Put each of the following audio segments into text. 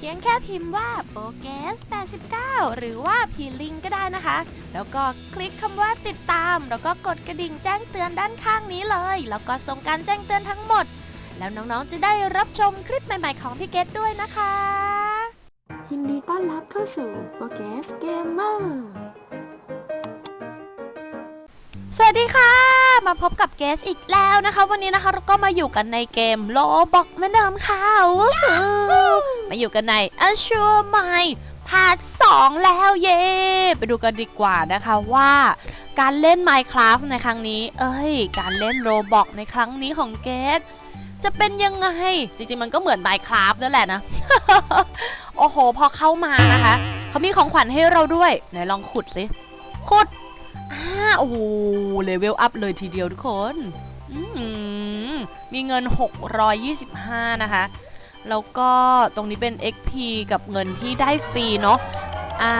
พียงแค่พิมพ์ว่าโปเกส89 หรือว่าพีลิงก็ได้นะคะ แล้วก็คลิกคำว่าติดตาม แล้วก็กดกระดิ่งแจ้งเตือนด้านข้างนี้เลย แล้วก็ส่งการแจ้งเตือนทั้งหมด แล้วน้องๆจะได้รับชมคลิปใหม่ๆของพี่เกดด้วยนะคะ ยินดีต้อนรับเข้าสู่โปเกสเกมเมอร์สวัสดีค่ะ มาพบกับเกสอีกแล้วนะคะ วันนี้นะคะเราก็มาอยู่กันในเกมโลบอกเหมือนเดิมค่ะมาอยู่กันใน Assure My พาร์ท2แล้วเย่ไปดูกันดีกว่านะคะว่าการเล่น Minecraft ในครั้งนี้ เอ้ย การเล่นโ o บอกในครั้งนี้ของเกสจะเป็นยังไง จริงๆมันก็เหมือน Minecraft นั่นแหละนะ โอ้โห พอเข้ามานะคะ เขามีของขวัญให้เราด้วย ไหนลองขุดสิ ขุด อ่าโอ้โหเลเวลอัพเลยทีเดียวทุกคนมมีเงิน 625 นะคะ แล้วก็ตรงนี้เป็น XP กับเงินที่ได้ฟรีเนาะอ่า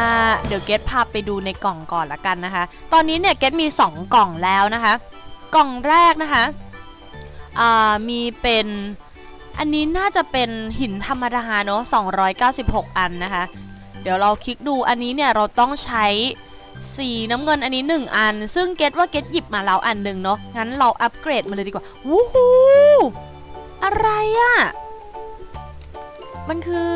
เดี๋ยวเกตพาไปดูในกล่องก่อนละกันนะคะ ตอนนี้เนี่ยเกตมี 2 กล่องแล้วนะคะ กล่องแรกนะคะอ่ามีเป็นอันนี้น่าจะเป็นหินธรรมดาเนาะ296 อันนะคะ เดี๋ยวเราคลิกดูอันนี้เนี่ยเราต้องใช้ สีน้ำเงินอันนี้ 1 อัน ซึ่งเกตว่าเกตหยิบมาแล้วอันหนึ่งเนาะงั้นเราอัปเกรดมาเลยดีกว่าวู้ฮู้อะไรอะมันคือ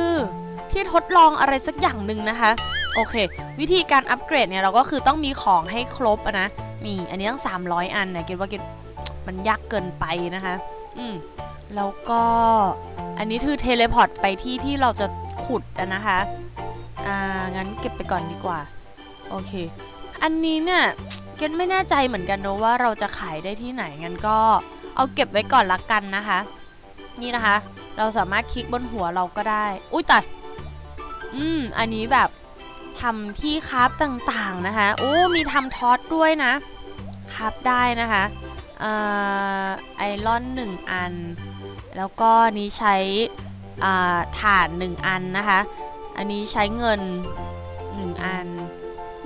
ที่ทดลองอะไรสักอย่างหนึ่งนะคะ โอเค วิธีการอัปเกรดเนี่ยเราก็คือต้องมีของให้ครบนะนี่อันนี้ต้อง 300 อันนี่ยเกตว่าเกตมันยากเกินไปนะคะ อืมแล้วก็อันนี้คือเทเลพอร์ตไปที่ที่เราจะขุดนะคะ อ่า งั้นเก็บไปก่อนดีกว่า โอเค อันนี้เนี่ยเกดไม่แน่ใจเหมือนกันนะว่าเราจะขายได้ที่ไหนงั้นก็เอาเก็บไว้ก่อนละกันนะคะ นี่นะคะ เราสามารถคลิกบนหัวเราก็ได้ อุ้ยตายอืมอันนี้แบบทำที่คราฟต่างๆนะคะโอ้มีทำทอสด้วยนะคราฟได้นะคะเอ่อไอรอนหนึ่งอัน แล้วก็นี้ใช้อ่าถ่านหนึ่งอันนะคะ อันนี้ใช้เงินหนึ่งอัน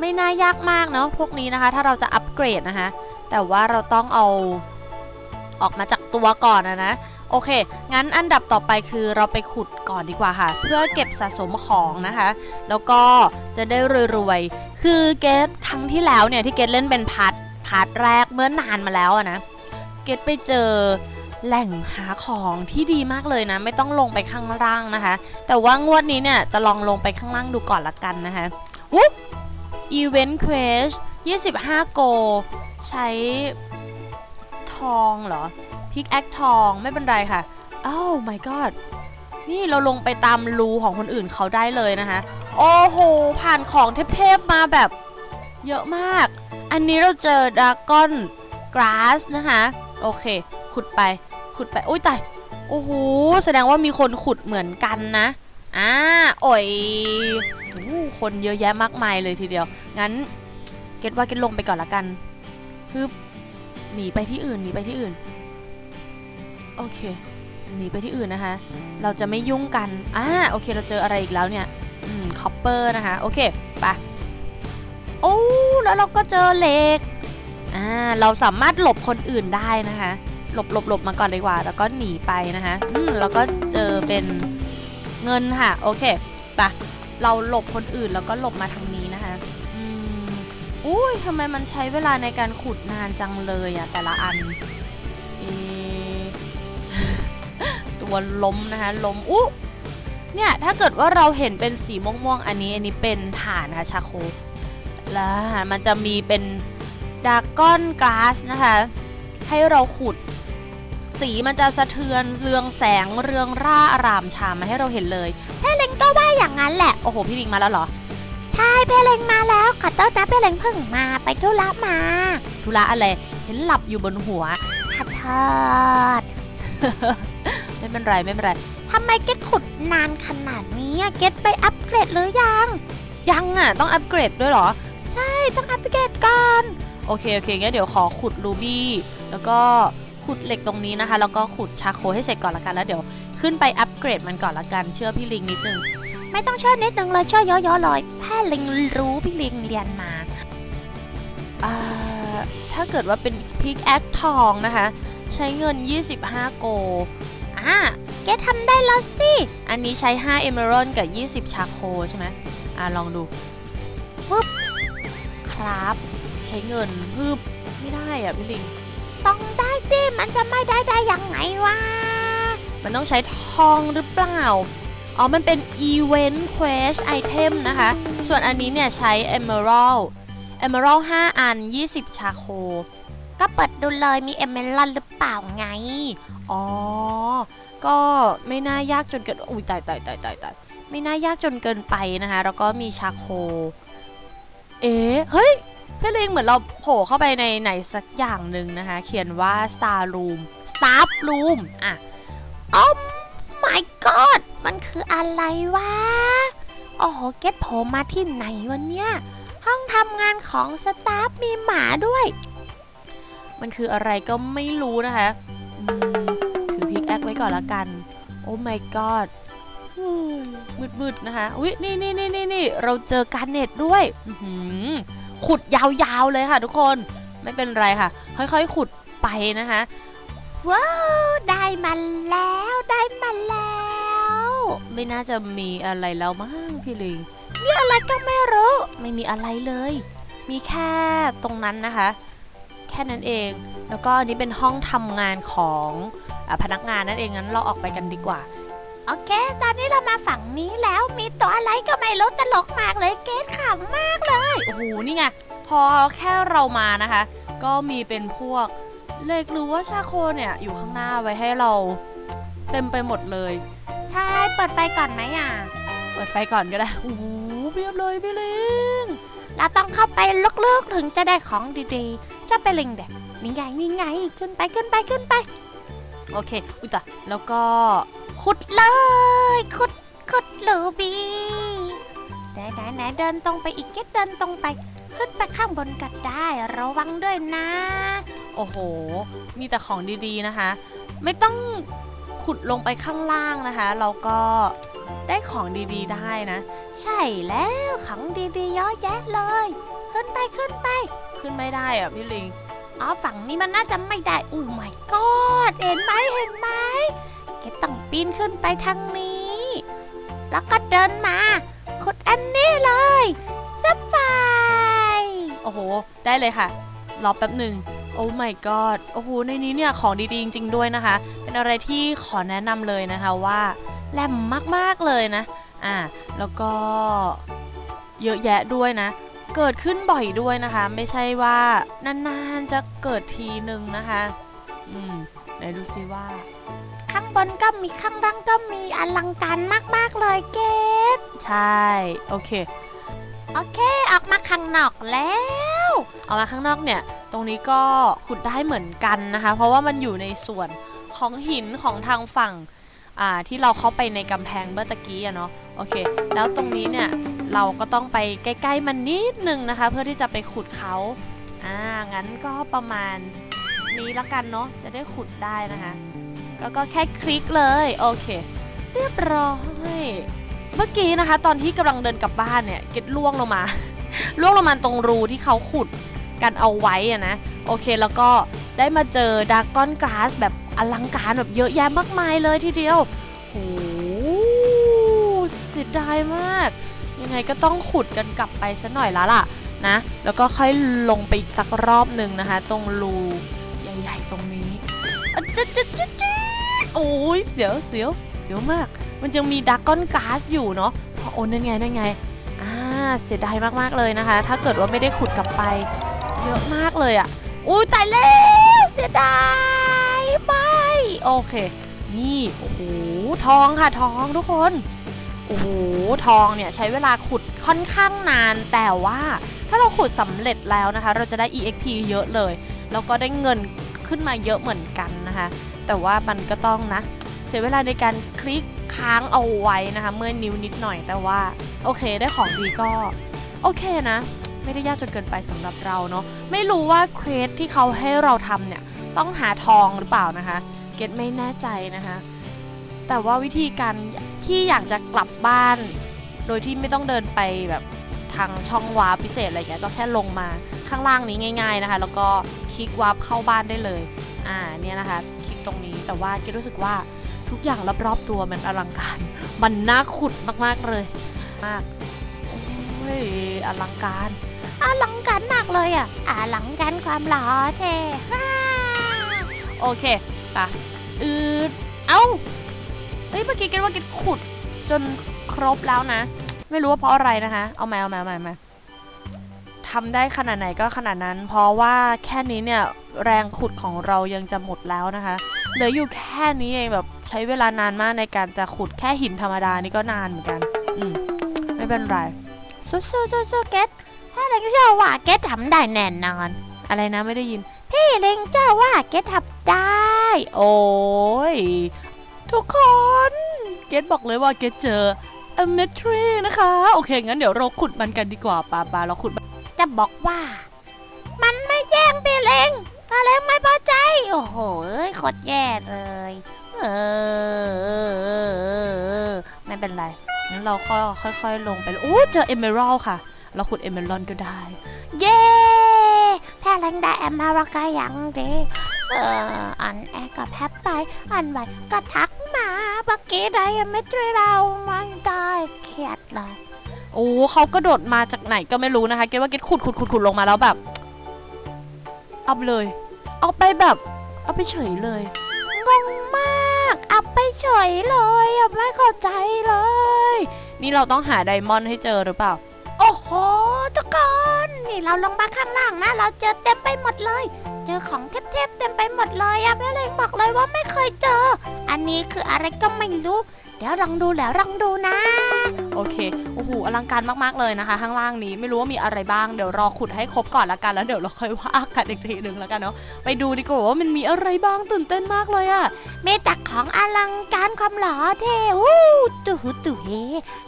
ไม่น่ายากมากเนาะพวกนี้นะคะ ถ้าเราจะอัปเกรดนะคะ แต่ว่าเราต้องเอาออกมาจากตัวก่อนนะนะโอเค งั้นอันดับต่อไปคือเราไปขุดก่อนดีกว่าค่ะ เพื่อเก็บสะสมของนะคะ แล้วก็จะได้รวยๆ คือเกตครั้งที่แล้วเนี่ยที่เกตเล่นเป็นพาร์ทพาร์ทแรกเมื่อนานมาแล้วอะนะ เกตไปเจอแหล่งหาของที่ดีมากเลยนะ ไม่ต้องลงไปข้างล่างนะคะ แต่ว่างวดนี้เนี่ยจะลองลงไปข้างล่างดูก่อนละกันนะคะวุ๊บ Event Quest 25 โก ใช้ทองเหรอ พิกแอคทองไม่เป็นไรค่ะอ้าว my god นี่เราลงไปตามรูของคนอื่นเขาได้เลยนะคะ โอ้โห ผ่านของเทพๆมาแบบเยอะมาก อันนี้เราเจอด r a ก้อนกราสนะคะ โอเค ขุดไป ขุดไป อุ้ยตาย โอ้โห แสดงว่ามีคนขุดเหมือนกันนะ อ่าโอ้ยโอ้โห คนเยอะแยะมากมายเลยทีเดียว งั้นเก็ตว่าเก็ตลงไปก่อนละกันฮึบหนีไปที่อื่นหนีไปที่อื่น โอเคหนีไปที่อื่นนะคะ เราจะไม่ยุ่งกันอ่าโอเค เราเจออะไรอีกแล้วเนี่ย อืมคอปเปอร์นะคะ โอเคไปโอ้แล้วเราก็เจอเหล็กอ่าเราสามารถหลบคนอื่นได้นะคะ หลบหลบหลบมาก่อนดีกว่า แล้วก็หนีไปนะคะ อืมแล้วก็เจอเป็นเงินค่ะ โอเคไป เราหลบคนอื่นแล้วก็หลบมาทางนี้นะคะอืมอุ้ยทำไมมันใช้เวลาในการขุดนานจังเลยอะแต่ละอันเอตัวล้มนะคะล้มอุ๊เนี่ยถ้าเกิดว่าเราเห็นเป็นสีม่วงๆอันนี้อันนี้เป็นถ่านนะคะชาโคแล้วมันจะมีเป็นดากก้อนก๊าซนะคะให้เราขุด สีมันจะสะเทือนเรืองแสงเรืองร่าอารามชามมาให้เราเห็นเลย เพเลงก็ว่าอย่างนั้นแหละ โอ้โห พี่ลิงมาแล้วเหรอ ใช่เพเลงมาแล้วขอโทษนะเพเลงเพิ่งมาไปธุระมา ธุระอะไร เห็นหลับอยู่บนหัวขอโทษไม่เป็นไรไม่เป็นไรทำไมเก็ตขุดนานขนาดนี้อะเก็ตไปอัปเกรดหรือยัง ยังอะ ต้องอัปเกรดด้วยเหรอ ใช่ต้องอัปเกรดก่อน โอเคโอเคงั้นเดี๋ยวขอขุดรูบี้แล้วก็ ขุดเหล็กตรงนี้นะคะ แล้วก็ขุดชาโคให้เสร็จก่อนละกัน แล้วเดี๋ยวขึ้นไปอัปเกรดมันก่อนละกัน เชื่อพี่ลิงนิดนึง ไม่ต้องเชื่อนิดนึงเลยเชื่อเยอะๆเลยแพ่ลิงรู้พี่ลิงเรียนมาถ้าเกิดว่าเป็นพิกแอคทองนะคะ ใช้เงิน 25 โกอ่าเกทำได้แล้วสิ อันนี้ใช้5 e m e r a l d กับ 20 ชาโคใช่ไหมอะลองดูปึ๊บครับ ใช้เงินปึ๊บไม่ได้อะพี่ลิง ต้องได้สิมันจะไม่ได้ได้ยังไงวะ มันต้องใช้ทองหรือเปล่า อ๋อ มันเป็น Event Quest Item นะคะ ส่วนอันนี้เนี่ยใช้ Emerald Emerald 5 อัน 20 ชาโค ก็เปิดดูเลยมี Emerald หรือเปล่าไง อ๋อ ก็ไม่น่ายากจนเกิน อุ้ยตายตายตายตายตายไม่น่ายากจนเกินไปนะคะ แล้วก็มีชาโค เอ๊ะเฮ้ย พี่ลิงเหมือนเราโผล่เข้าไปในไหนสักอย่างหนึ่งนะคะ เขียนว่า Star Room Staff Room อะ Oh my god มันคืออะไรวะ โอ้โห เก็ตโผล่มาที่ไหนวันเนี้ย ห้องทำงานของสตาฟมีหมาด้วย มันคืออะไรก็ไม่รู้นะคะถือพิกแอคไว้ก่อนละกัน โอ้ my god มืดๆนะคะ อุ๊ย นี่นี่นี่นี่นี่เราเจอการเน็ตด้วย อื ขุดยาวๆเลยค่ะ ทุกคนไม่เป็นไรค่ะ ค่อยๆ ขุดไปนะคะว้าวได้มาแล้วได้มาแล้ว ไม่น่าจะมีอะไรแล้วมั้งพี่ลิงนี่อะไรก็ไม่รู้ ไม่มีอะไรเลย มีแค่ตรงนั้นนะคะ แค่นั้นเอง แล้วก็อันนี้เป็นห้องทำงานของอาพนักงานนั่นเองงั้นเราออกไปกันดีกว่า โอเค ตอนนี้เรามาฝั่งนี้แล้วมีตัวอะไรก็ไม่รู้ตลกมากเลยเกดขำมากเลย โอ้โห นี่ไง พอแค่เรามานะคะ ก็มีเป็นพวกเลขหรือว่าชาโคเนี่ย อยู่ข้างหน้าไว้ให้เรา เต็มไปหมดเลย ใช่ เปิดไฟก่อนไหมอะ เปิดไฟก่อนก็ได้ โอ้โหเพียบเลยพี่ลิง เราต้องเข้าไปลึกๆถึงจะได้ของดีๆจะไปลิงแบบนี่ไงนี่ไงขึ้นไปขึ้นไปขึ้นไป โอเค อุ้ยตายแล้วก็ ขุดเลย ขุด ขุดลูบีไหนไหนไหนเดินตรงไปอีกเก็ตเดินตรงไป ขึ้นไปข้างบนก็ได้ ระวังด้วยนะ โอ้โห มีแต่ของดีๆนะคะ ไม่ต้องขุดลงไปข้างล่างนะคะ เราก็ได้ของดีๆได้นะ ใช่แล้วของดีๆเยอะแยะเลย ขึ้นไปขึ้นไป ขึ้นไม่ได้อะพี่ลิงอ๋อฝั่งนี้มันน่าจะไม่ได้อู้ my god เห็นไหมเห็นไหม แกต้องปีนขึ้นไปทางนี้ แล้วก็เดินมาขุดอันนี้เลยสไฟโอ้โห ได้เลยค่ะ รอแป๊บหนึ่งโอ้ my god โอ้โห ในนี้เนี่ยของดีๆ จริง ๆ ด้วยนะคะ เป็นอะไรที่ขอแนะนำเลยนะคะว่าแหลมมากๆเลยนะ อ่า แล้วก็เยอะแยะด้วยนะ เกิดขึ้นบ่อยด้วยนะคะ ไม่ใช่ว่านานๆจะเกิดทีหนึ่งนะคะ อืม ไหนดูซิว่าางบนก็มีข้างล่างก็มีอลังการมากๆเลยเกดใช่ โอเค โอเคออกมาข้างนอกแล้วออกมาข้างนอกเนี่ย ตรงนี้ก็ขุดได้เหมือนกันนะคะ เพราะว่ามันอยู่ในส่วนของหินของทางฝั่งที่เราเข้าไปในกำแพงเมื่อตะกี้อะเนาะโอเค แล้วตรงนี้เนี่ยเราก็ต้องไปใกล้ ๆ มันนิดนึงนะคะ เพื่อที่จะไปขุดเขาอ่างั้นก็ประมาณนี้ละกันเนาะจะได้ขุดได้นะคะ แล้วก็แค่คลิกเลยโอเค เรียบร้อย เมื่อกี้นะคะ ตอนที่กำลังเดินกลับบ้านเนี่ยเก็ตล่วงลงมา ล่วงลงมาตรงรูที่เขาขุดกันเอาไว้อะนะ โอเคแล้วก็ได้มาเจอดากอนกราสแบบอลังการแบบเยอะแยะมากมายเลยทีเดียวโหเสียดายมาก ยังไงก็ต้องขุดกันกลับไปซะหน่อยละล่ะนะ แล้วก็ค่อยลงไปอีกสักรอบหนึ่งนะคะ ตรงรูใหญ่ๆตรงนี้จ๊ะจ๊ะจ๊ะจ๊ะ โอ้ยเสียวเสียวเสียวมาก มันยังมีดากก้อนก๊าซอยู่เนาะพราะโอ้นั่นไงนั่นไงอ่าเสียดายมากๆเลยนะคะ ถ้าเกิดว่าไม่ได้ขุดกลับไป เยอะมากเลยอะ่ะอุ้ยตายแล้วเสียดายไม่โอเค นี่โอ้โหทองค่ะทองทุกคนโอ้โหทองเนี่ยใช้เวลาขุดค่อนข้างนาน แต่ว่าถ้าเราขุดสำเร็จแล้วนะคะ เราจะได้ EXP เยอะเลย แล้วก็ได้เงินขึ้นมาเยอะเหมือนกันนะคะ แต่ว่ามันก็ต้องนะ เสียเวลาในการคลิกค้างเอาไว้นะคะ เมื่อนิ้วนิดหน่อยแต่ว่า โอเคได้ของดีก็ โอเคนะ ไม่ได้ยากจนเกินไปสำหรับเราเนาะไม่รู้ว่าเควสที่เขาให้เราทำเนี่ย ต้องหาทองหรือเปล่านะคะ เกตไม่แน่ใจนะคะ แต่ว่าวิธีการที่อยากจะกลับบ้าน โดยที่ไม่ต้องเดินไปแบบทางช่องวาร์ปพิเศษอะไรเงี้ยก็แค่ลงมาข้างล่างนี้ง่าย ๆนะคะ แล้วก็คลิกวาร์ปเข้าบ้านได้เลย อ่าเนี่ยนะคะ ตรงนี้ แต่ว่าเกตรู้สึกว่าทุกอย่างรอบๆตัวมันอลังการ มันน่าขุดมากๆเลย มากโอ้ยอลังการอลังการมากเลยอะอลังการความหล่อเท่ฮ่าโอเคปะอืดเอ้าเฮ้ยเมื่อกี้กินว่ากินขุดจนครบแล้วนะ ไม่รู้ว่าเพราะอะไรนะคะเอามาเอามาเอามาเอามาทำได้ขนาดไหนก็ขนาดนั้น เพราะว่าแค่นี้เนี่ย แรงขุดของเรายังจะหมดแล้วนะคะ เหลืออยู่แค่นี้เองแบบใช้เวลานานมากในการจะขุดแค่หินธรรมดานี่ก็นานเหมือนกัน อืม ไม่เป็นไรสู้สู้สู้สู้เกตถ้าเล็งเชื่อว่าเกตทำได้แน่นอน อะไรนะไม่ได้ยิน พี่เล็งเชื่อว่าเกตทำได้ โอ้ย ทุกคน เกตบอกเลยว่าเกตเจออเมทรีนะคะ โอเค งั้นเดี๋ยวเราขุดมันกันดีกว่าปาปาเราขุด จะบอกว่า มันไม่แย่งพี่เล็ง พี่เล็งไม่พอใจ โอ้โหเอ้ยโคตรแย่เลย เออ ไม่เป็นไร งั้นเราก็ค่อยๆลงไปเลยโอ้เจอเอเมอรัลค่ะ เราขุดเอเมอรัลก็ได้ เย้แพ้แรงได้เอเมอรัลก็ยังดีเอออันแอร์กับแฮปไปอันไว้ก็ทักมาเมื่อกี้ได้ยังไม่ช่วยเรามันได้เครียดเลยโอ้เขากระโดดมาจากไหนก็ไม่รู้นะคะ เกดว่าเกดขุดขุดขุดขุดลงมาแล้วแบบ เอาไปเลย เอาไปแบบ เอาไปเฉยเลย งงมากเอาไปเฉยเลยเอาไม่เข้าใจเลย นี่เราต้องหาไดมอนด์ให้เจอหรือเปล่า โอ้โหทุกคน นี่เราลงมาข้างล่างนะ เราเจอเต็มไปหมดเลย เจอของเทพๆเต็มไปหมดเลยอะแม่เล็กบอกเลยว่าไม่เคยเจอ อันนี้คืออะไรก็ไม่รู้ เดี๋ยวลองดูแล้วลองดูนะ โอเคโอ้โหอลังการมากๆเลยนะคะ ข้างล่างนี้ไม่รู้ว่ามีอะไรบ้างเดี๋ยวรอขุดให้ครบก่อนละกันแล้วเดี๋ยวเราค่อยว่ากันอีกทีหนึ่งแล้วกันเนาะไปดูดีกว่าว่ามันมีอะไรบ้างตื่นเต้นมากเลยอะมีแต่ของอลังการความหล่อเท่วู้ตู่หูตู่เฮ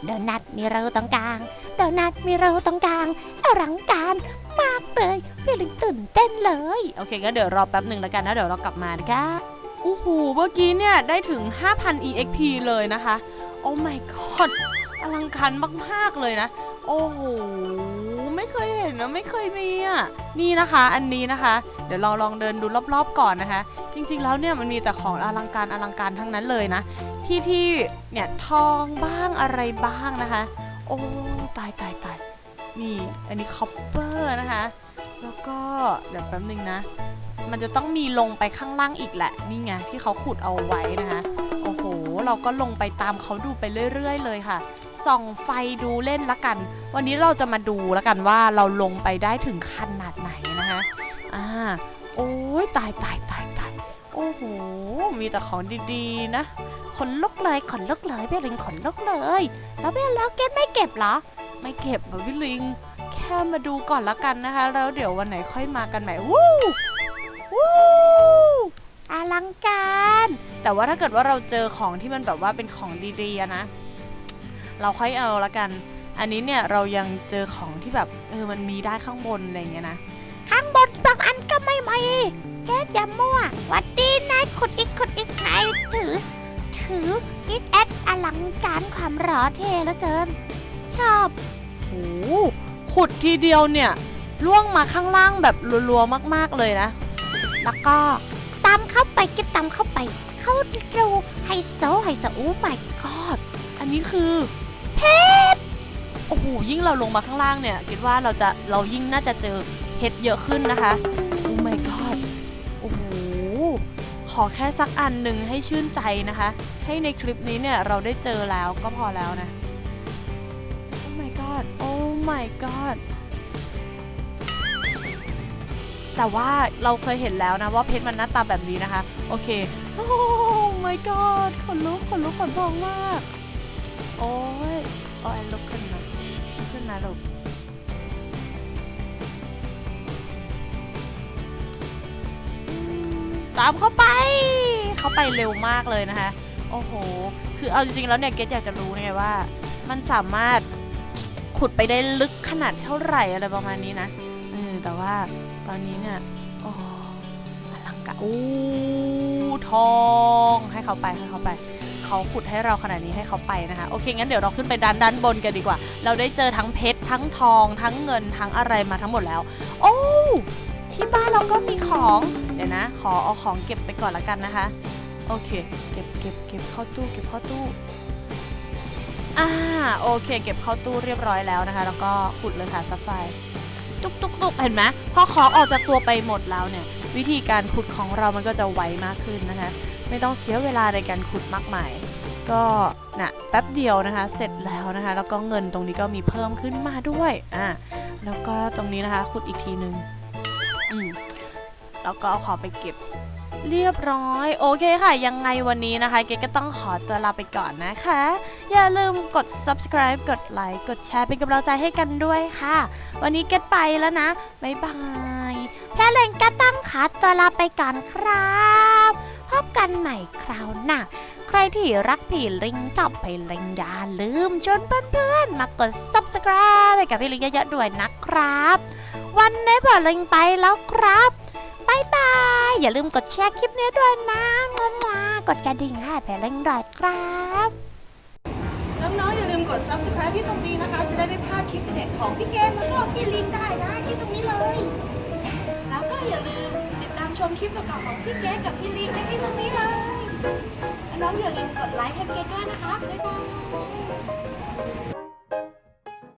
เดยวนัดมีเราตรงกลางเดยวนัดมีเราตรงกลางอลังการ มากเลยพี่ลิงตื่นเต้นเลย โอเคงั้นเดี๋ยวรอแป๊บหนึ่งแล้วกันนะเดี๋ยวเรากลับมานะคะโอ้โหเมื่อกี้เนี่ยได้ถึง 5,000 EXP เลยนะคะ โอ้ my god อลังการมากๆเลยนะ โอ้โหไม่เคยเห็นนะไม่เคยมีอะนี่นะคะ อันนี้นะคะ เดี๋ยวเราลองเดินดูรอบๆก่อนนะคะ จริงๆแล้วเนี่ยมันมีแต่ของอลังการอลังการทั้งนั้นเลยนะ ที่ที่เนี่ยทองบ้างอะไรบ้างนะคะ โอ้ตายตายตาย นี่ อันนี้คอปเปอร์นะคะ แล้วก็เดี๋ยวแป๊บนึงนะ มันจะต้องมีลงไปข้างล่างอีกแหละ นี่ไงที่เขาขุดเอาไว้นะคะ โอ้โห เราก็ลงไปตามเขาดูไปเรื่อย ๆ เลยค่ะ ส่องไฟดูเล่นละกัน วันนี้เราจะมาดูละกันว่าเราลงไปได้ถึงขนาดไหนนะคะ อ่า โอ้ยตายตายตายตายโอ้โห มีแต่ของดีๆนะขนลุกเลยขนลุกเลยพี่ลิงขนลุกเลย แล้วพี่ล็อกเก็ตไม่เก็บเหรอ ไม่เก็บเหรอพี่ลิง แค่มาดูก่อนละกันนะคะ แล้วเดี๋ยววันไหนค่อยมากันใหม่วู้วู้อลังการ แต่ว่าถ้าเกิดว่าเราเจอของที่มันแบบว่าเป็นของดีๆนะ เราค่อยเอาละกัน อันนี้เนี่ยเรายังเจอของที่แบบเออมันมีได้ข้างบนอะไรเงี้ยนะ ข้างบนบางอันก็ไม่มีแก๊สยามั่วหวัดดีนายขุดอีกขุดอีกนายถือ ถือนิดแอดอลังการความหรอเท่เหลือเกิน ชอบโอ้ขุดทีเดียวเนี่ยล่วงมาข้างล่างแบบรัวๆมากๆเลยนะ แล้วก็ตามเข้าไปก็ตามเข้าไป เข้าดูไฮโซไฮโซโอ้ my god อันนี้คือเพชรโอ้โหยิ่งเราลงมาข้างล่างเนี่ยคิดว่าเราจะเรายิ่งน่าจะเจอเพชรเยอะขึ้นนะคะโอ้ my god โอ้โหขอแค่สักอันหนึ่งให้ชื่นใจนะคะ ให้ในคลิปนี้เนี่ยเราได้เจอแล้วก็พอแล้วนะ my god แต่ว่าเราเคยเห็นแล้วนะว่าเพชรมันหน้าตาแบบนี้นะคะ โอเค โอ้ my god ขนลุกขนลุกขนพองมาก โอ้ยโอ้ยลุกขึ้นนะขึ้นนะลูกตามเข้าไป เขาไปเร็วมากเลยนะคะ โอ้โห คือเอาจริงๆแล้วเนี่ยเกดอยากจะรู้ไงว่า มันสามารถ ขุดไปได้ลึกขนาดเท่าไหร่อะไรประมาณนี้นะเออแต่ว่าตอนนี้เนี่ยโอ้อลังการอู้ทองให้เขาไปให้เขาไปเขาขุดให้เราขนาดนี้ให้เขาไปนะคะโอเคงั้นเดี๋ยวเราขึ้นไปด้านด้านบนกันดีกว่า เราได้เจอทั้งเพชรทั้งทองทั้งเงินทั้งอะไรมาทั้งหมดแล้ว โอ้ที่บ้านเราก็มีของเดี๋ยวนะ ขอเอาของเก็บไปก่อนละกันนะคะ โอเค เก็บเก็บเก็บเข้าตู้เก็บเข้าตู้ อ่าโอเค เก็บเข้าตู้เรียบร้อยแล้วนะคะ แล้วก็ขุดเลยค่ะซับไฟตุกตุกตุกเห็นไหมพอขอออกจากตัวไปหมดแล้วเนี่ย วิธีการขุดของเรามันก็จะไวมากขึ้นนะคะ ไม่ต้องเสียเวลาในการขุดมากมายก็นะแป๊บเดียวนะคะ เสร็จแล้วนะคะ แล้วก็เงินตรงนี้ก็มีเพิ่มขึ้นมาด้วยอ่าแล้วก็ตรงนี้นะคะขุดอีกทีนึงอืมแล้วก็เอาของไปเก็บ เรียบร้อย โอเคค่ะ ยังไงวันนี้นะคะ เกดก็ต้องขอตัวลาไปก่อนนะคะ อย่าลืมกด subscribe กดไลค์กดแชร์เป็นกำลังใจให้กันด้วยค่ะ วันนี้เกดไปแล้วนะ บ๊ายบายแค่เลงก็ต้องขอตัวลาไปก่อนครับ พบกันใหม่คราวหน้าใครที่รักผีลิงจอบไปลิงอย่าลืมชวนเพื่อนๆ มากด subscribe ให้กับพี่ลิงเยอะๆด้วยนะครับ วันนี้พอลิงไปแล้วครับ บายบาย อย่าลืมกดแชร์คลิปนี้ด้วยนะงงมากดกระดิ่งให้แผลลิงด้วยครับ น้องๆอย่าลืมกด subscribe ที่ตรงนี้นะคะ จะได้ไม่พลาดคลิปเด็ดของพี่เกมแล้วก็พี่ลินได้นะที่ตรงนี้เลย แล้วก็อย่าลืมติดตามชมคลิปเก่าๆของพี่เกมกับพี่ลินได้ที่ตรงนี้เลยและน้องอย่าลืมกดไลค์ให้เกมด้วยนะคะบ๊ายบาย